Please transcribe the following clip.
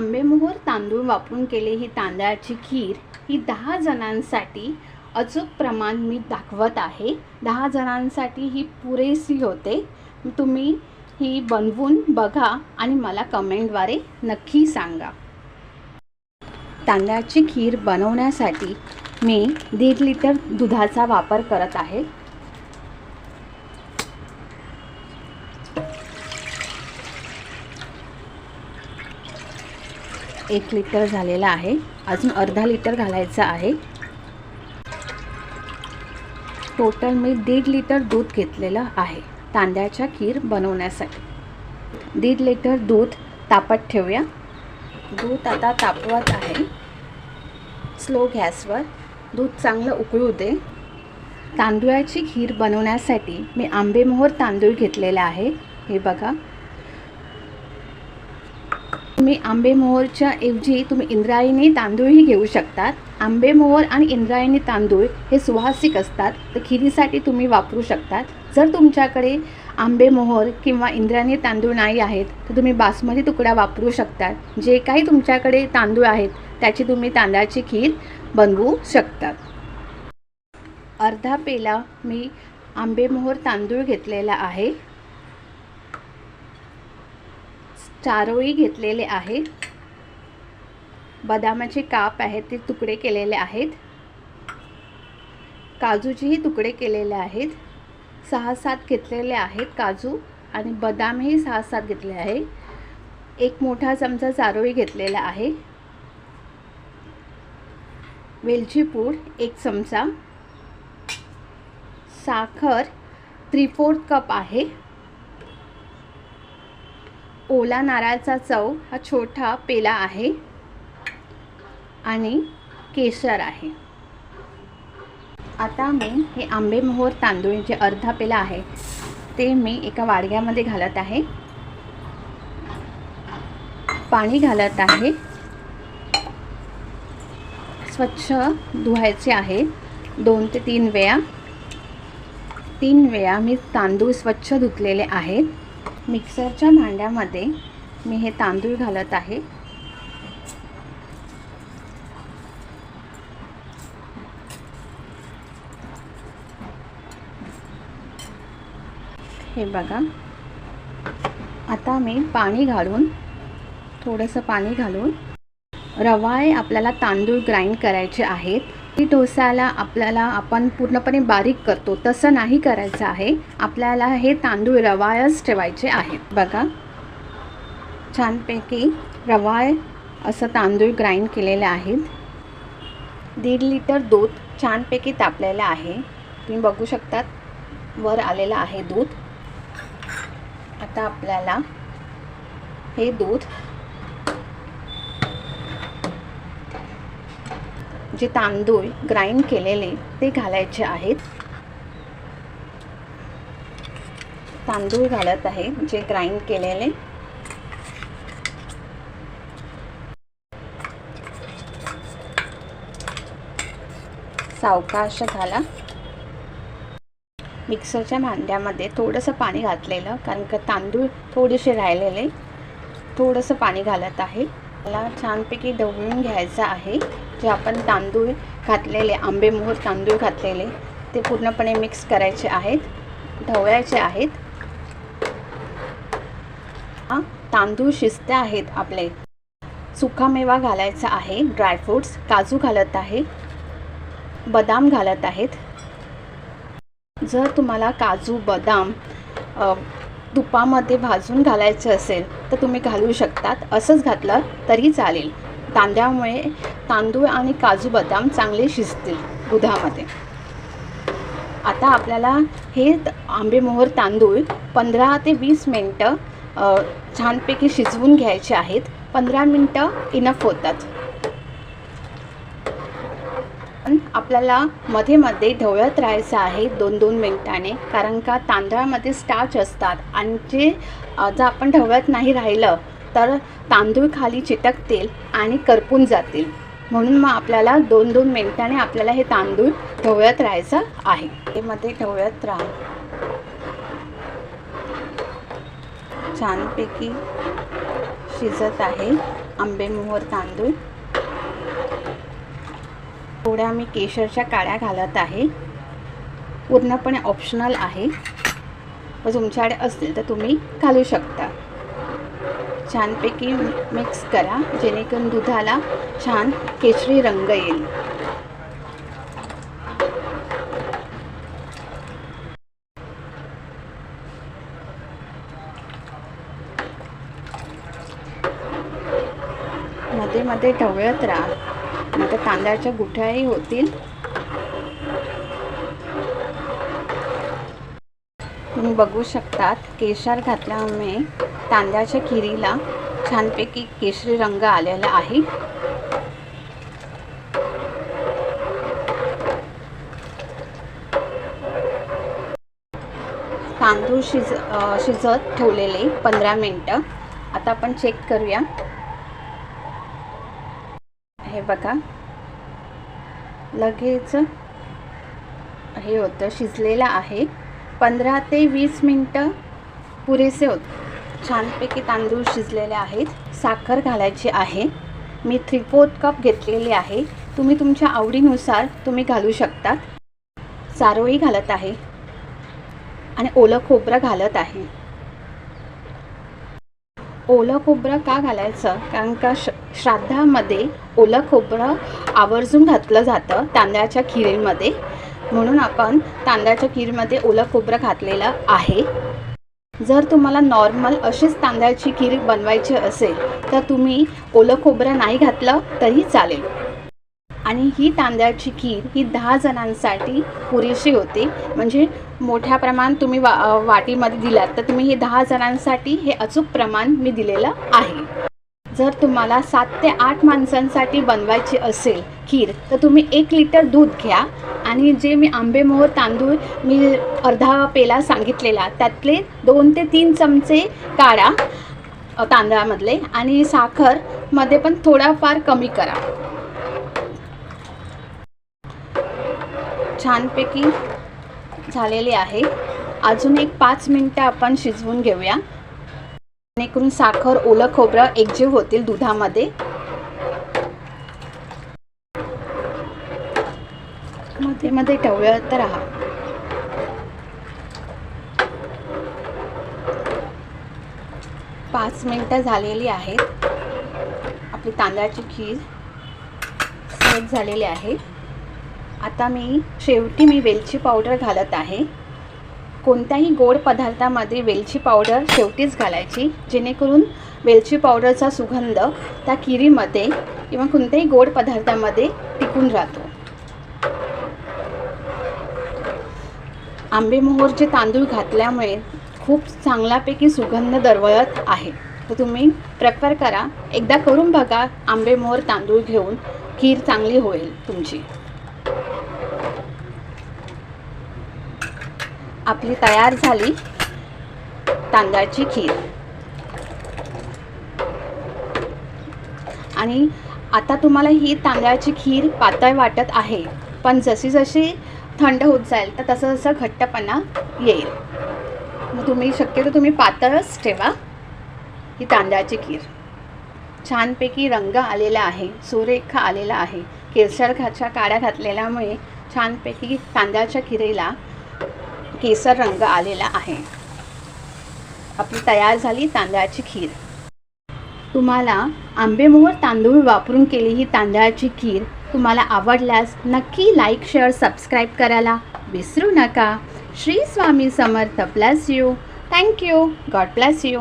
आंबेमोहोर तांदूळ वापरून केले ही तांदळाची खीर ही दहा जणांसाठी अचूक प्रमाण मी दाखवत आहे. दहा जणांसाठी ही पुरेशी होते. तुम्ही ही बनवून बघा आणि मला कमेंटद्वारे नक्की सांगा. तांदळाची खीर बनवण्यासाठी मी दीड लिटर दुधाचा वापर करत आहे. एक लिटर झालेला आहे. अजून अर्धा लिटर घालायचं आहे. टोटल मी दीड लिटर दूध घेतलेलं आहे. तांदळाच्या खीर बनवण्यासाठी. दीड लिटर दूध तापत ठेवूया. दूध आता तापवत आहे. स्लो गॅसवर. दूध चांगलं उकळू दे. तांदूळाची खीर बनवण्यासाठी मी आंबेमोहोर तांदूळ घेतलेला आहे. हे बघा. तुम्ही आंबेमोहोरच्या ऐवजी तुम्ही इंद्रायणी तांदूळही घेऊ शकतात. आंबेमोहोर आणि इंद्रायणी तांदूळ हे सुवासिक असतात. तर खिरीसाठी तुम्ही वापरू शकतात. जर तुमच्याकडे आंबेमोहोर किंवा इंद्रायणी तांदूळ नाही आहेत तर तुम्ही बासमती तुकडा वापरू शकतात. जे काही तुमच्याकडे तांदूळ आहेत त्याची तुम्ही तांदळाची खीर बनवू शकतात. अर्धा पेला मी आंबेमोहोर तांदूळ घेतलेला आहे. चारोळी घेतलेले आहेत. बदामाचे काप आहेत ते तुकडे केलेले आहेत. काजूचेही तुकडे केलेले आहेत. सहा सात घेतलेले आहेत काजू आणि बदामही सहा सात घेतले आहे. एक मोठा चमचा चारोळी घेतलेला आहे. वेलची पूड एक चमचा. साखर थ्री फोर्थ कप आहे. ओला नारळाचा चव हा छोटा पेला आहे आणि केशर आहे. आता मी हे आंबेमोहोर तांदूळ जे अर्धा पेला आहे ते मी एका वाडग्यामध्ये घालत आहे. पाणी घालत आहे. स्वच्छ धुवायचे आहे. दोन ते तीन वेळा. तीन वेळा मी तांदूळ स्वच्छ धुतलेले आहेत. मिक्सरच्या भांड्यामध्ये मी हे तांदूळ घालत आहे. हे बघा. आता मी पाणी घालून थोडंसं पाणी घालून रवा आहे आपल्याला तांदूळ ग्राइंड करायचे आहेत. डोसाला आपल्याला आपण पूर्णपणे बारीक करतो. तसं नाही करायचं आहे. आपल्याला हे तांदूळ रवायच ठेवायचे आहेत बघा. छानपैकी रवाय असं तांदूळ ग्राइंड केलेले आहेत दीड लिटर दूध छानपैकी तापलेलं आहे. तुम्ही बघू शकतात वर आलेलं आहे दूध. आता आपल्याला हे दूध जे तांदूळ ग्राइंड केलेले ते घालायचे आहेत. तांदूळ घालत आहे जे ग्राइंड केलेले. सावकाश घाला मिक्सरच्या भांड्यामध्ये थोडंसं पाणी घातलेलं कारण का तांदूळ थोडेसे राहिलेले. थोडंसं पाणी घालत आहे. मला छानपैकी ढवळून घ्यायचं आहे. जे आपण तांदूळ घातलेले आंबेमोहर तांदूळ घातलेले ते पूर्णपणे मिक्स करायचे आहेत ढवळायचे आहेत. हां तांदूळ शिजते आहेत आपले. सुकामेवा घालायचा आहे ड्रायफ्रूट्स काजू घालत आहे बदाम घालत आहेत. जर तुम्हाला काजू बदाम तुपामध्ये भाजून घालायचं असेल तर तुम्ही घालू शकतात. असंच घातलं तरी चालेल. तांदळामुळे तांदूळ आणि काजू बदाम चांगले शिजतील दुधामध्ये. आता आपल्याला हे आंबेमोहर तांदूळ पंधरा ते वीस मिनटं छानपैकी शिजवून घ्यायचे आहेत. पंधरा मिनटं इनफ होतात पण आपल्याला मध्ये मध्ये ढवळत राहायचं आहे दोन दोन मिनिटाने कारण का तांदळामध्ये स्टार्च असतात. आणि जे जर आपण ढवळत नाही राहिलं तर तांदूळ खाली चिटकतील आणि करपून जातील. म्हणून मग आपल्याला दोन दोन मिनिटाने आपल्याला हे तांदूळ ढवळत राहायचं आहे. ते मध्ये ढवळत राहा. छानपैकी शिजत आहे आंबेमोहर तांदूळ. थोड्या मी केशरच्या काळ्या घालत आहे. पूर्णपणे ऑप्शनल आहे. व तुमच्याकडे असतील तर तुम्ही घालू शकता. छानपैकी मिक्स करा जेणेकरून दुधाला छान केशरी रंग येईल. मध्ये मध्ये ढवळत राहा. आता तांदळाच्या गुठ्याही होतील. तुम्ही बघू शकतात केशर घातल्यामुळे तांदळाच्या खिरीला छानपैकी केशरी रंग आलेला आहे. तांदूळ शिज शिजत ठेवलेले पंधरा मिनटं. आता आपण चेक करूया. हे बघा. लगेच हे होतं शिजलेलं आहे. पंधरा ते वीस मिनटं पुरेसे होत. छानपैकी तांदूळ शिजलेले आहेत. साखर घालायची आहे. मी थ्री फोर्थ कप घेतलेली आहे. तुम्ही तुमच्या आवडीनुसार तुम्ही घालू शकतात. चारोळी घालत आहे. आणि ओलं खोबरं घालत आहे. ओलं खोबरं का घालायचं? कारण का श श्राद्धामध्ये ओलं खोबरं आवर्जून घातलं जातं तांदळाच्या खिरीमध्ये. म्हणून आपण तांदळाच्या खीरमध्ये ओलं खोबरं घातलेलं आहे. जर तुम्हाला नॉर्मल अशीच तांदळाची खीर बनवायची असेल तर तुम्ही ओलं खोबरं नाही घातलं तरी चालेल. आणि ही तांदळाची खीर ही दहा जणांसाठी पुरेशी होते. म्हणजे मोठ्या प्रमाण तुम्ही वा वाटीमध्ये दिलात तर तुम्ही हे दहा जणांसाठी हे अचूक प्रमाण मी दिलेलं आहे. जर तुम्हाला सात ते आठ माणसांसाठी बनवायची असेल खीर तर तुम्ही एक लिटर दूध घ्या आणि जे मी आंबेमोहर तांदूळ मी अर्धा पेला सांगितलेला त्यातले दोन ते तीन चमचे काढा तांदळामधले आणि साखरमध्ये पण थोडाफार कमी करा. छानपैकी झालेली आहे. अजून एक पाच मिनटं आपण शिजवून घेऊया. जेणेकरून साखर ओलं खोबरं एकजीव होतील दुधामध्ये. मध्ये मध्ये टवळत राहा. पाच मिनटं झालेली आहेत. आपली तांदळाची खीर सेट झालेली आहे. आता मी शेवटी मी वेलची पावडर घालत आहे. कोणत्याही गोड पदार्थामध्ये वेलची पावडर शेवटीच घालायची जेणेकरून वेलची पावडरचा सुगंध त्या किरीमध्ये किंवा कोणत्याही गोड पदार्थामध्ये टिकून राहतो. आंबेमोहोरचे तांदूळ घातल्यामुळे खूप चांगल्यापैकी सुगंध दरवळत आहे. तर तुम्ही प्रेफर करा. एकदा करून बघा आंबेमोहर तांदूळ घेऊन खीर चांगली होईल तुमची. आपली तयार झाली तांदळाची खीर. आणि आता तुम्हाला ही तांदळाची खीर पातळ वाटत आहे पण जशी जशी थंड होत जाईल तर तसं तसं घट्टपणा येईल. मग तुम्ही शक्यतो तुम्ही पातळच ठेवा ही तांदळाची खीर. छानपैकी रंग आलेला आहे सुरेख आलेला आहे. केसर घाच्या काड्या घातलेल्यामुळे छानपैकी तांदळाच्या खिरीला केसर रंग आलेला आहे. आपली तयार झाली तांदळाची खीर. तुम्हाला आंबेमोहर तांदूळ वापरून केली ही तांदळाची खीर तुम्हाला आवडल्यास नक्की लाईक शेअर सबस्क्राईब करायला विसरू नका. Shri Swami Samarth bless you thank you God bless you